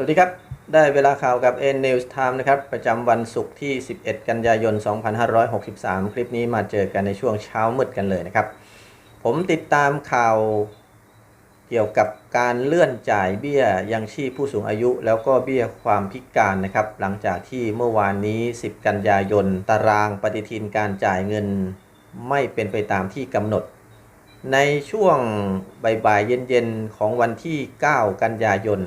สวัสดีครับ ได้เวลาข่าวกับ N News Time นะครับ ประจำวันศุกร์ที่ 11 กันยายน 2563 คลิปนี้มาเจอกันในช่วงเช้ามืดกันเลยนะครับ ผมติดตามข่าวเกี่ยวกับการเลื่อนจ่ายเบี้ยยังชีพผู้สูงอายุ แล้วก็เบี้ยความพิการนะครับ หลังจากที่เมื่อวานนี้ 10 กันยายน ตารางปฏิทินการจ่ายเงินไม่เป็นไปตามที่กำหนดในช่วงบ่ายๆเย็นๆ ของวันที่ 9 กันยายน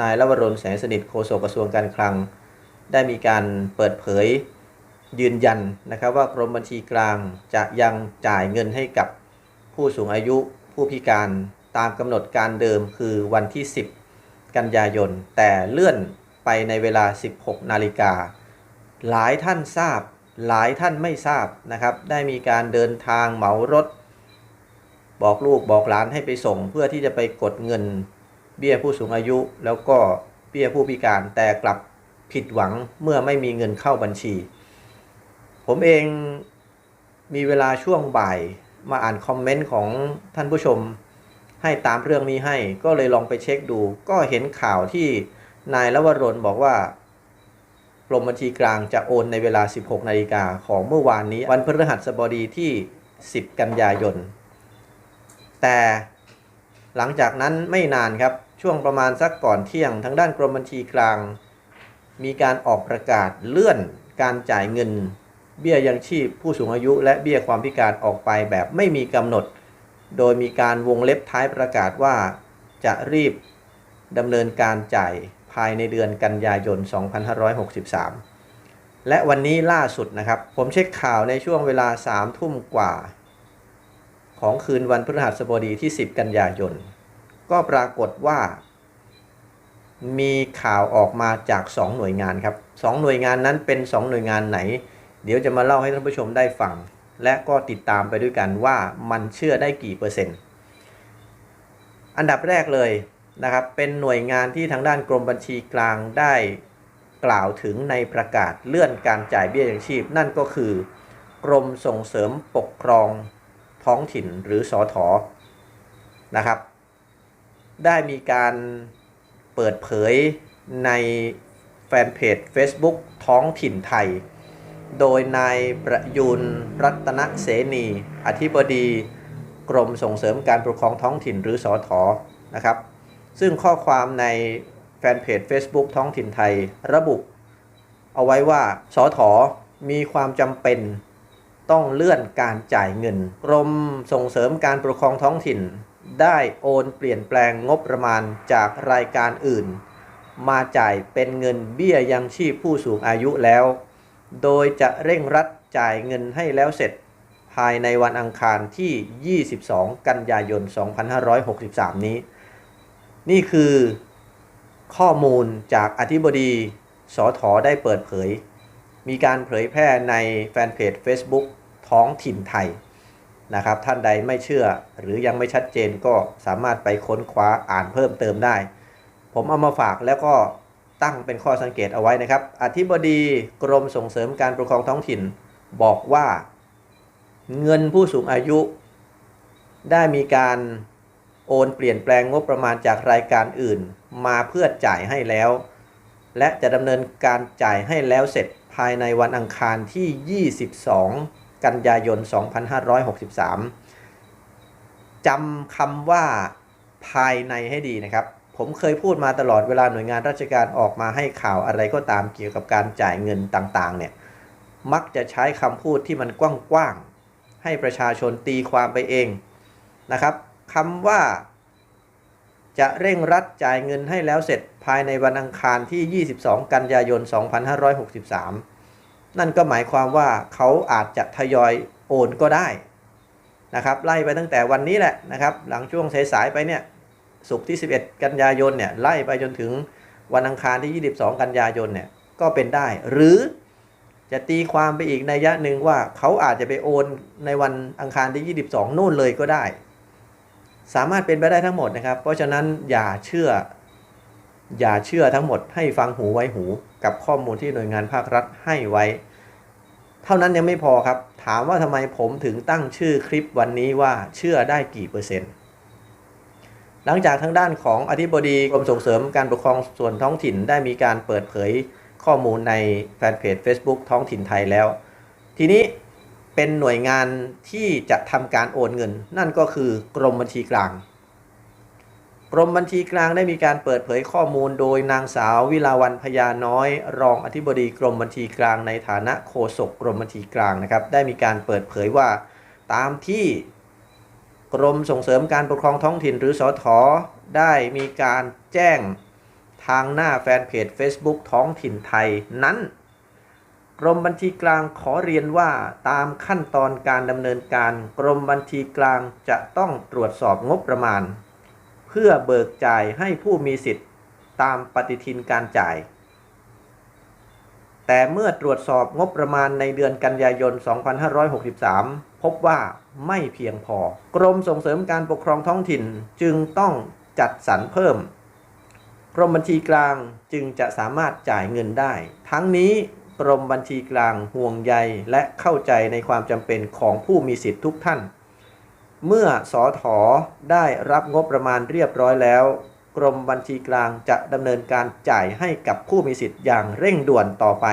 นายลวรนแสงสนิทโฆษกกระทรวงการคลัง ได้มีการเปิดเผยยืนยันนะครับว่ากรมบัญชีกลางจะยังจ่ายเงินให้กับผู้สูงอายุผู้พิการตามกำหนดการเดิมคือวันที่ 10 กันยายน แต่เลื่อนไปในเวลา 16 นาฬิกา หลายท่านทราบ หลายท่านไม่ทราบนะครับ ได้มีการเดินทางเหมารถ บอกลูกบอกหลานให้ไปส่งเพื่อที่จะไปกดเงิน เบี้ยผู้สูงอายุ แล้วก็เบี้ยผู้พิการแต่กลับผิดหวังเมื่อไม่มีเงินเข้าบัญชี ผมเองมีเวลาช่วงบ่ายมาอ่านคอมเมนต์ของท่านผู้ชม ให้ตามเรื่องนี้ให้ก็เลยลองไปเช็คดู ก็เห็นข่าวที่นายลวรนบอกว่ากรมบัญชีกลางจะโอนในเวลา 16 นาฬิกาของเมื่อวานนี้ วันพฤหัสบดีที่ 10 กันยายน แต่ หลังจากนั้นไม่นานครับช่วงประมาณสักก่อนเที่ยงทางด้านกรมบัญชีกลาง มีการออกประกาศเลื่อนการจ่ายเงิน เบี้ยยังชีพผู้สูงอายุ และเบี้ยความพิการออกไปแบบไม่มีกำหนด โดยมีการวงเล็บท้ายประกาศว่าจะรีบดำเนินการจ่ายภายในเดือนกันยายน 2563 และวันนี้ล่าสุดนะครับ ผมเช็คข่าวในช่วงเวลา3ทุ่มกว่า ของคืนวันพฤหัสบดีที่ 10 กันยายน ก็ปรากฏว่า มีข่าวออกมาจาก 2 หน่วยงานครับ 2 หน่วยงานนั้นเป็น 2 หน่วยงานไหน เดี๋ยวจะมาเล่าให้ท่านผู้ชมได้ฟัง และก็ติดตามไปด้วยกันว่ามันเชื่อได้กี่เปอร์เซ็นต์ อันดับแรกเลยนะครับเป็นหน่วยงานที่ทางด้านกรมบัญชีกลางได้กล่าวถึงในประกาศเลื่อนการจ่ายเบี้ยยังชีพ นั่นก็คือกรมส่งเสริมปกครอง ท้องถิ่นหรือสอถอนะครับ ได้มีการเปิดเผยในแฟนเพจ Facebook ท้องถิ่นไทย โดยนายประยูนรัตนเสนี อธิบดีกรมส่งเสริมการปกครองท้องถิ่นหรือสอถอนะครับ ซึ่งข้อความในแฟนเพจ Facebook ท้องถิ่นไทย ระบุเอาไว้ว่าสอถอมีความจำเป็น ต้องเลื่อนการจ่ายเงิน กรมส่งเสริมการปกครองท้องถิ่น ได้โอนเปลี่ยนแปลงงบประมาณจากรายการอื่น มาจ่ายเป็นเงินเบี้ยยังชีพผู้สูงอายุแล้ว โดยจะเร่งรัดจ่ายเงินให้แล้วเสร็จ ภายในวันอังคารที่ 22 กันยายน 2563 นี้ นี่คือข้อมูลจากอธิบดีสอถอได้เปิดเผย มีการเผยแพร่ในแฟนเพจ Facebook ท้องถิ่นไทยนะครับ ท่านใดไม่เชื่อหรือยังไม่ชัดเจนก็สามารถไปค้นคว้าอ่านเพิ่มเติมได้ ผมเอามาฝากแล้วก็ตั้งเป็นข้อสังเกตเอาไว้นะครับ อธิบดีกรมส่งเสริมการปกครองท้องถิ่น บอกว่า เงินผู้สูงอายุ ได้มีการโอนเปลี่ยนแปลงงบประมาณจากรายการอื่น มาเพื่อจ่ายให้แล้ว และจะดำเนินการจ่ายให้แล้วเสร็จภายในวันอังคารที่ 22 กันยายน 2563 จำคำว่าภายในให้ดีนะครับ ผมเคยพูดมาตลอดเวลาหน่วยงานราชการออกมาให้ข่าวอะไรก็ตามเกี่ยวกับการจ่ายเงินต่างๆ เนี่ย มักจะใช้คำพูดที่มันกว้างๆ ให้ประชาชนตีความไปเองนะครับคำว่าจะเร่งรัดจ่ายเงินให้แล้วเสร็จภายในวันอังคารที่ 22 กันยายน 2563 นั่นก็หมายความว่าเขาอาจจะทยอยโอนก็ได้นะครับไล่ไปตั้งแต่วันนี้แหละนะครับหลังช่วงสายๆไปเนี่ยศุกร์ที่ 11 กันยายนเนี่ยไล่ไปจนถึงวันอังคารที่ 22 กันยายนเนี่ยก็เป็นได้ หรือจะตีความไปอีกในยะหนึ่งว่าเขาอาจจะไปโอนในวันอังคารที่ 22 นู่นเลยก็ได้ สามารถเป็นไปได้ทั้งหมดนะครับ เพราะฉะนั้นอย่าเชื่อ อย่าเชื่อทั้งหมดให้ฟังหูไว้หู กับข้อมูลที่หน่วยงานภาครัฐให้ไว้ เท่านั้นยังไม่พอครับ ถามว่าทำไมผมถึงตั้งชื่อคลิปวันนี้ว่าเชื่อได้กี่เปอร์เซ็นต์ หลังจากทางด้านของอธิบดีกรมส่งเสริมการปกครองส่วนท้องถิ่นได้มีการเปิดเผยข้อมูลในแฟนเพจ Facebook ท้องถิ่นไทยแล้ว ทีนี้เป็นหน่วยงานที่จะทำการโอนเงิน นั่นก็คือกรมบัญชีกลาง กรมบัญชีกลางได้มีการเปิดเผยข้อมูลโดยนางสาววิลาวันพญาน้อย รองอธิบดีกรมบัญชีกลางในฐานะโฆษกกรมบัญชีกลางนะครับ ได้มีการเปิดเผยว่า ตามที่กรมส่งเสริมการปกครองท้องถิ่นหรือสอทอได้มีการแจ้งทางหน้าแฟนเพจ Facebook ท้องถิ่นไทยนั้นกรมบัญชีกลางขอเรียนว่าตามขั้นตอนการดำเนินการ กรมบัญชีกลางจะต้องตรวจสอบงบประมาณ เพื่อเบิกจ่ายให้ผู้มีสิทธิ์ตามปฏิทินการจ่าย แต่เมื่อตรวจสอบงบประมาณในเดือนกันยายน 2563 พบว่าไม่เพียงพอ กรมส่งเสริมการปกครองท้องถิ่นจึงต้องจัดสรรเพิ่ม กรมบัญชีกลางจึงจะสามารถจ่ายเงินได้ ทั้งนี้กรมบัญชีกลางห่วงใยและเข้าใจในความจำเป็นของผู้มีสิทธิ์ทุกท่าน เมื่อสอถอได้รับงบประมาณเรียบร้อยแล้ว กรมบัญชีกลางจะดำเนินการจ่ายให้กับผู้มีสิทธิ์อย่างเร่งด่วนต่อไป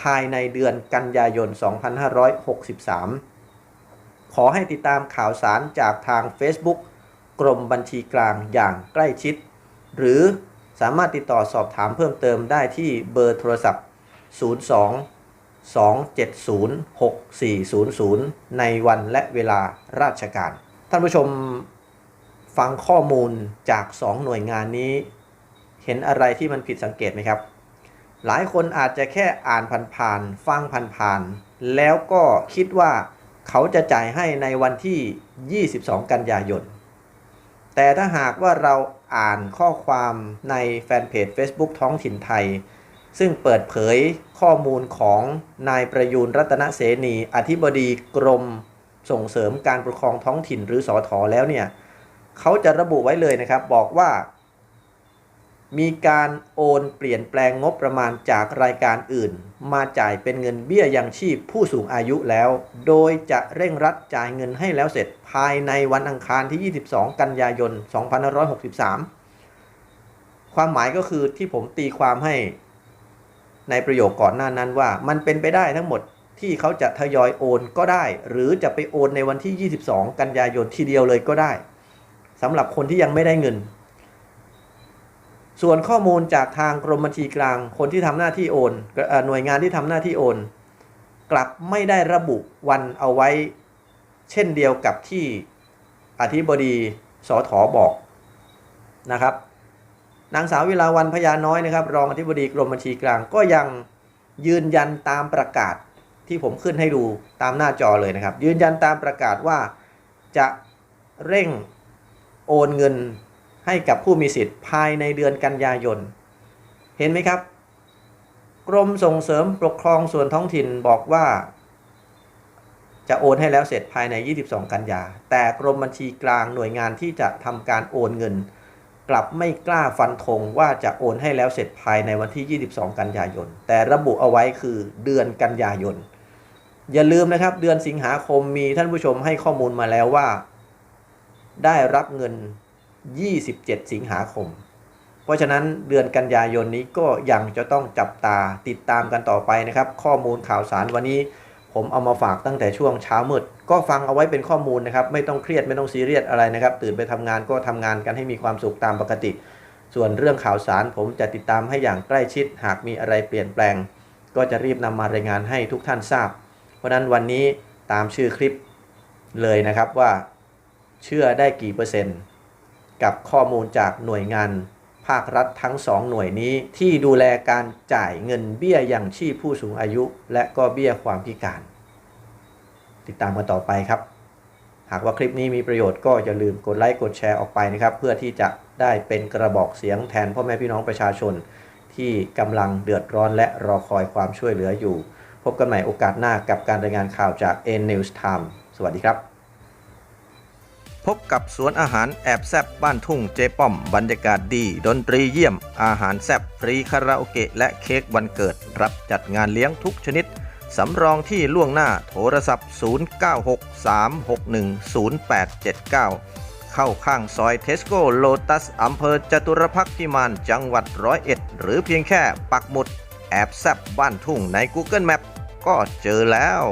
ภายในเดือนกันยายน 2563 ขอให้ติดตามข่าวสารจากทาง Facebook กรมบัญชีกลางอย่างใกล้ชิด หรือสามารถติดต่อสอบถามเพิ่มเติมได้ที่เบอร์โทรศัพท์ 02 270 6400 ในวันและเวลาราชการ ท่านผู้ชมฟังข้อมูลจาก 2 หน่วยงานนี้ เห็นอะไรที่มันผิดสังเกตไหมครับ หลายคนอาจจะแค่อ่านผ่านๆฟังผ่านๆแล้วก็คิดว่าเขาจะจ่ายให้ในวันที่ 22 กันยายน แต่ถ้าหากว่าเราอ่านข้อความในแฟนเพจ Facebook ท้องถิ่นไทย ซึ่งเปิดเผยข้อมูลของนายประยูนรัตนเสนี อธิบดีกรมส่งเสริมการปกครองท้องถิ่นหรือสอทอแล้วเนี่ยเขาจะระบุไว้เลยนะครับบอกว่า มีการโอนเปลี่ยนแปลงงบประมาณจากรายการอื่น มาจ่ายเป็นเงินเบี้ยยังชีพผู้สูงอายุแล้ว โดยจะเร่งรัดจ่ายเงินให้แล้วเสร็จภายในวันอังคารที่ 22 กันยายน 2563 ความหมายก็คือที่ผมตีความให้ ในประโยคก่อนหน้านั้นว่า มันเป็นไปได้ทั้งหมดที่เขาจะทยอยโอนก็ได้ หรือจะไปโอนในวันที่ 22 กันยายนทีเดียวเลยก็ได้สำหรับคนที่ยังไม่ได้เงิน ส่วนข้อมูลจากทางกรมบัญชีกลาง คนที่ทำหน้าที่โอนหน่วยงานที่ทำหน้าที่โอน กลับไม่ได้ระบุวันเอาไว้ เช่นเดียวกับที่อธิบดีสอถอบอกนะครับ นางสาววิลาวันพญาน้อยนะครับ รองอธิบดีกรมบัญชีกลางก็ยังยืนยันตามประกาศที่ผมขึ้นให้ดูตามหน้าจอเลยนะครับ ยืนยันตามประกาศว่าจะเร่งโอนเงินให้กับผู้มีสิทธิ์ภายในเดือนกันยายน เห็นไหมครับ กรมส่งเสริมปกครองส่วนท้องถิ่นบอกว่า จะโอนให้แล้วเสร็จภายใน 22 กันยา แต่กรมบัญชีกลางหน่วยงานที่จะทำการโอนเงิน กลับไม่กล้าฟันธงว่าจะโอนให้แล้วเสร็จภายในวันที่ 22 กันยายน แต่ระบุเอาไว้คือเดือนกันยายน อย่าลืมนะครับ เดือนสิงหาคมมีท่านผู้ชมให้ข้อมูลมาแล้วว่า ได้รับเงิน 27 สิงหาคม เพราะฉะนั้นเดือนกันยายนนี้ก็ยังจะต้องจับตาติดตามกันต่อไปนะครับ ข้อมูลข่าวสารวันนี้ ผมเอามาฝากตั้งแต่ช่วงเช้ามืด ก็ฟังเอาไว้เป็นข้อมูลนะครับ ไม่ต้องเครียดไม่ต้องซีเรียสอะไรนะครับ ตื่นไปทำงานก็ทำงานกันให้มีความสุขตามปกติ ส่วนเรื่องข่าวสารผมจะติดตามให้อย่างใกล้ชิด หากมีอะไรเปลี่ยนแปลง ก็จะรีบนำมารายงานให้ทุกท่านทราบ เพราะฉะนั้นวันนี้ตามชื่อคลิปเลยนะครับว่า เชื่อได้กี่เปอร์เซ็นต์ กับข้อมูลจากหน่วยงาน ภาครัฐทั้งสองหน่วยนี้ที่ดูแลการจ่ายเงินเบี้ยยังชีพผู้สูงอายุ และก็เบี้ยความพิการ ติดตามกันต่อไปครับ หากว่าคลิปนี้มีประโยชน์ก็อย่าลืมกดไลค์กดแชร์ออกไปนะครับ เพื่อที่จะได้เป็นกระบอกเสียงแทนพ่อแม่พี่น้องประชาชน ที่กำลังเดือดร้อนและรอคอยความช่วยเหลืออยู่ พบกันใหม่โอกาสหน้ากับการรายงานข่าวจาก N News Time สวัสดีครับ พบกับสวนอาหารแอบแซบบ้านทุ่งเจป้อม บรรยากาศดี ดนตรีเยี่ยม อาหารแซบฟรีคาราโอเกะและเค้กวันเกิด รับจัดงานเลี้ยงทุกชนิด สำรองที่ล่วงหน้าโทรศัพท์ 0963610879 เข้าข้างซอยเทสโก้โลตัสอำเภอจตุรพักษ์พิมานจังหวัดร้อยเอ็ดหรือเพียงแค่ปักหมุดแอบแซบบ้านทุ่งใน Google Map ก็เจอแล้ว